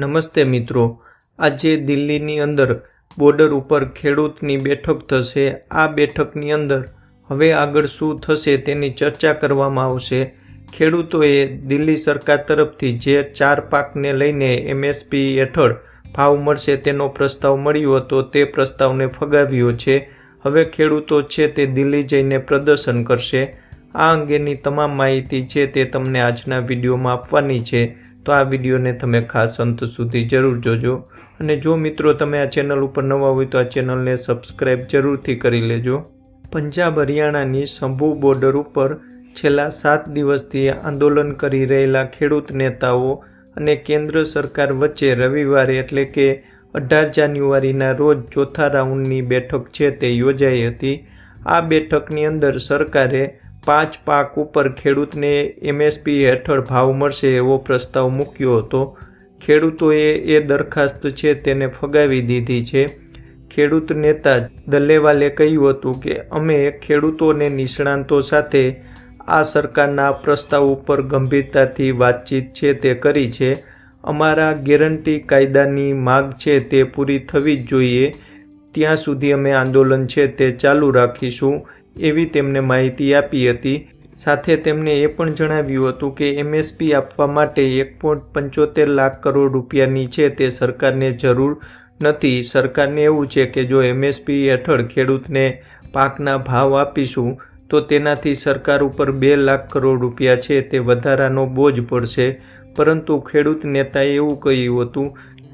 નમસ્તે મિત્રો. આજે દિલ્હીની અંદર બોર્ડર ઉપર ખેડૂતની બેઠક થશે. આ બેઠકની અંદર હવે આગળ શું થશે તેની ચર્ચા કરવામાં આવશે. ખેડૂતોએ દિલ્હી સરકાર તરફથી જે ચાર પાકને લઈને એમએસપી હેઠળ ભાવ મળશે તેનો પ્રસ્તાવ મળ્યો હતો તે પ્રસ્તાવને ફગાવ્યો છે. હવે ખેડૂતો છે તે દિલ્હી જઈને પ્રદર્શન કરશે. આ અંગેની તમામ માહિતી છે તે તમને આજના વિડીયોમાં આપવાની છે. તો આ વિડીયોને તમે ખાસ અંત સુધી જરૂર જોજો. અને જો મિત્રો તમે આ ચેનલ ઉપર નવા હોય તો આ ચેનલને સબસ્ક્રાઈબ જરૂરથી કરી લેજો. પંજાબ હરિયાણાની શંભુ બોર્ડર ઉપર છેલ્લા સાત દિવસથી આંદોલન કરી રહેલા ખેડૂત નેતાઓ અને કેન્દ્ર સરકાર વચ્ચે રવિવારે એટલે કે અઢાર જાન્યુઆરીના રોજ ચોથા રાઉન્ડની બેઠક છે તે યોજાઈ હતી. આ બેઠકની અંદર સરકારે પાંચ પાક ઉપર ખેડૂતને એમએસપી હેઠળ ભાવ મળશે એવો પ્રસ્તાવ મૂક્યો હતો. ખેડૂતોએ એ દરખાસ્ત છે તેને ફગાવી દીધી છે. ખેડૂત નેતા દલ્લેવાલે કહ્યું હતું કે, અમે ખેડૂતોને નિષ્ણાંતો સાથે આ સરકારના પ્રસ્તાવ ઉપર ગંભીરતાથી વાતચીત છે તે કરી છે. અમારા ગેરંટી કાયદાની માગ છે તે પૂરી થવી જ જોઈએ. ત્યાં સુધી અમે આંદોલન છે તે ચાલુ રાખીશું. એવી તેમને માહિતી આપી હતી. સાથે તેમણે એ પણ જણાવ્યું હતું કે એમએસપી આપવા માટે એક પોઈન્ટ પંચોતેર લાખ કરોડ રૂપિયાની છે તે સરકારને જરૂર નથી. સરકારને એવું છે કે જો એમએસપી હેઠળ ખેડૂતને પાકના ભાવ આપીશું, તો તેનાથી સરકાર ઉપર બે લાખ કરોડ રૂપિયા છે તે વધારાનો બોજ પડશે. પરંતુ ખેડૂત નેતાએ એવું કહ્યું હતું,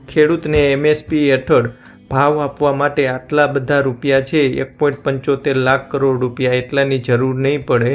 ખેડૂતને એમએસપી હેઠળ ભાવ આપવા માટે આટલા બધા રૂપિયા છે, એક પોઈન્ટ પંચોતેર લાખ કરોડ રૂપિયા એટલાની જરૂર નહીં પડે.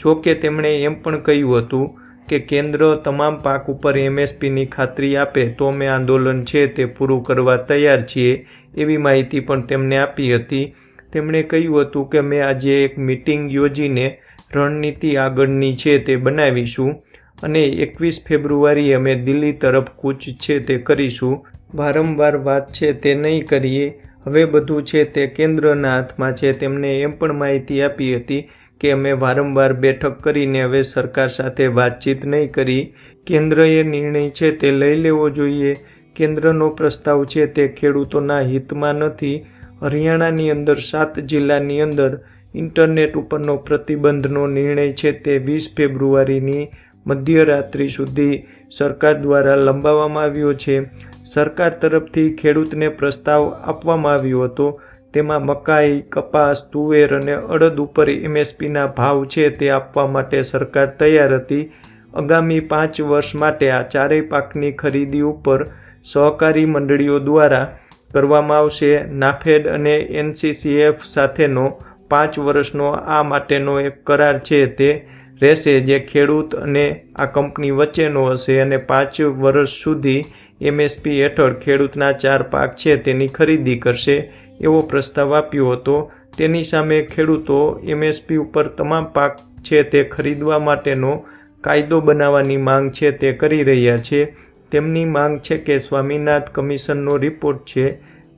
જો કે તેમણે એમ પણ કહ્યું હતું કે કેન્દ્ર તમામ પાક ઉપર એમએસપીની ખાતરી આપે તો અમે આંદોલન છે તે પૂરું કરવા તૈયાર છીએ એવી માહિતી પણ તેમને આપી હતી. તેમણે કહ્યું હતું કે મેં આજે એક મિટિંગ યોજીને રણનીતિ આગળની છે તે બનાવીશું અને એકવીસ ફેબ્રુઆરી અમે દિલ્હી તરફ કૂચ છે તે કરીશું. વારંવાર વાત છે તે નહીં કરીએ. હવે બધું છે તે કેન્દ્રના હાથમાં છે. તેમણે એમ પણ માહિતી આપી હતી કે અમે વારંવાર બેઠક કરીને હવે સરકાર સાથે વાતચીત નહીં કરી. કેન્દ્રએ નિર્ણય છે તે લઈ લેવો જોઈએ. કેન્દ્રનો પ્રસ્તાવ છે તે ખેડૂતોના હિતમાં નથી. હરિયાણાની અંદર સાત જિલ્લાની અંદર ઇન્ટરનેટ ઉપરનો પ્રતિબંધનો નિર્ણય છે તે વીસ ફેબ્રુઆરીની મધ્યરાત્રિ સુધી સરકાર દ્વારા લંબાવવામાં આવ્યો છે. સરકાર તરફથી ખેડૂતને પ્રસ્તાવ આપવામાં આવ્યો હતો. તેમાં મકાઈ, કપાસ, તુવેર અને અડદ ઉપર એમએસપીના ભાવ છે તે આપવા માટે સરકાર તૈયાર હતી. આગામી પાંચ વર્ષ માટે આ ચારેય પાકની ખરીદી ઉપર સહકારી મંડળીઓ દ્વારા કરવામાં આવશે. નાફેડ અને એનસીસીએફ સાથેનો પાંચ વર્ષનો આ માટેનો એક કરાર છે તે રહેશે જે ખેડૂત અને આ કંપની વચ્ચેનો હશે અને પાંચ વર્ષ સુધી એમએસપી હેઠળ ખેડૂતના ચાર પાક છે તેની ખરીદી કરશે. એવો પ્રસ્તાવ આપ્યો હતો. તેની સામે ખેડૂતો એમએસપી ઉપર તમામ પાક છે તે ખરીદવા માટેનો કાયદો બનાવવાની માંગ છે તે કરી રહ્યા છે. તેમની માંગ છે કે સ્વામીનાથ કમિશનનો રિપોર્ટ છે.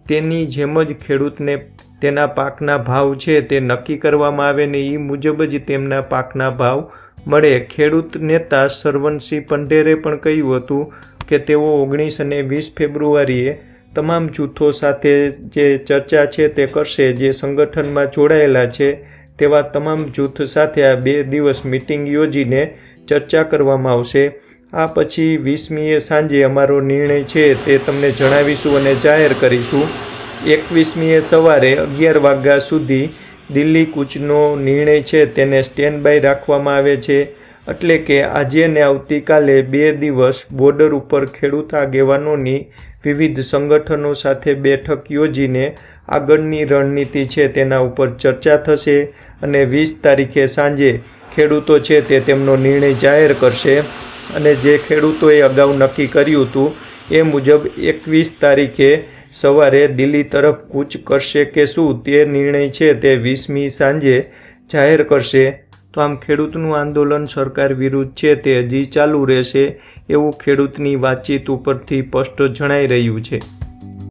તેની જેમ જ ખેડૂતને તેના પાકના ભાવ છે તે નક્કી કરવામાં આવે ને એ મુજબ જ તેમના પાકના ભાવ મળે. ખેડૂત નેતા સરવનસિંહ પંઢેરે પણ કહ્યું હતું કે તેઓ ઓગણીસ અને વીસ ફેબ્રુઆરીએ તમામ જૂથો સાથે જે ચર્ચા છે તે કરશે. જે સંગઠનમાં જોડાયેલા છે તેવા તમામ જૂથ સાથે આ બે દિવસ મિટિંગ યોજીને ચર્ચા કરવામાં આવશે. આ પછી વીસમીએ સાંજે અમારો નિર્ણય છે તે તમને જણાવીશું અને જાહેર કરીશું. એકવીસમીએ સવારે અગિયાર વાગ્યા સુધી દિલ્હી કૂચનો નિર્ણય છે, તેને સ્ટેન્ડ બાય રાખવામાં આવે છે. એટલે કે આજે ને આવતીકાલે બે દિવસ બોર્ડર ઉપર ખેડૂત આગેવાનોની વિવિધ સંગઠનો સાથે બેઠક યોજીને આગળની રણનીતિ છે, તેના ઉપર ચર્ચા થશે અને વીસ તારીખે સાંજે ખેડૂતો છે તે તેમનો નિર્ણય જાહેર કરશે. અને જે ખેડૂતોએ અગાઉ નક્કી કર્યું હતું એ મુજબ એકવીસ તારીખે સવારે દિલ્હી તરફ કૂચ કરશે કે શું તે નિર્ણય છે તે વીસમી સાંજે જાહેર કરશે. તો આમ ખેડૂતનું આંદોલન સરકાર વિરુદ્ધ છે તે હજી ચાલુ રહેશે એવું ખેડૂતની વાતચીત ઉપરથી સ્પષ્ટ જણાઈ રહ્યું છે.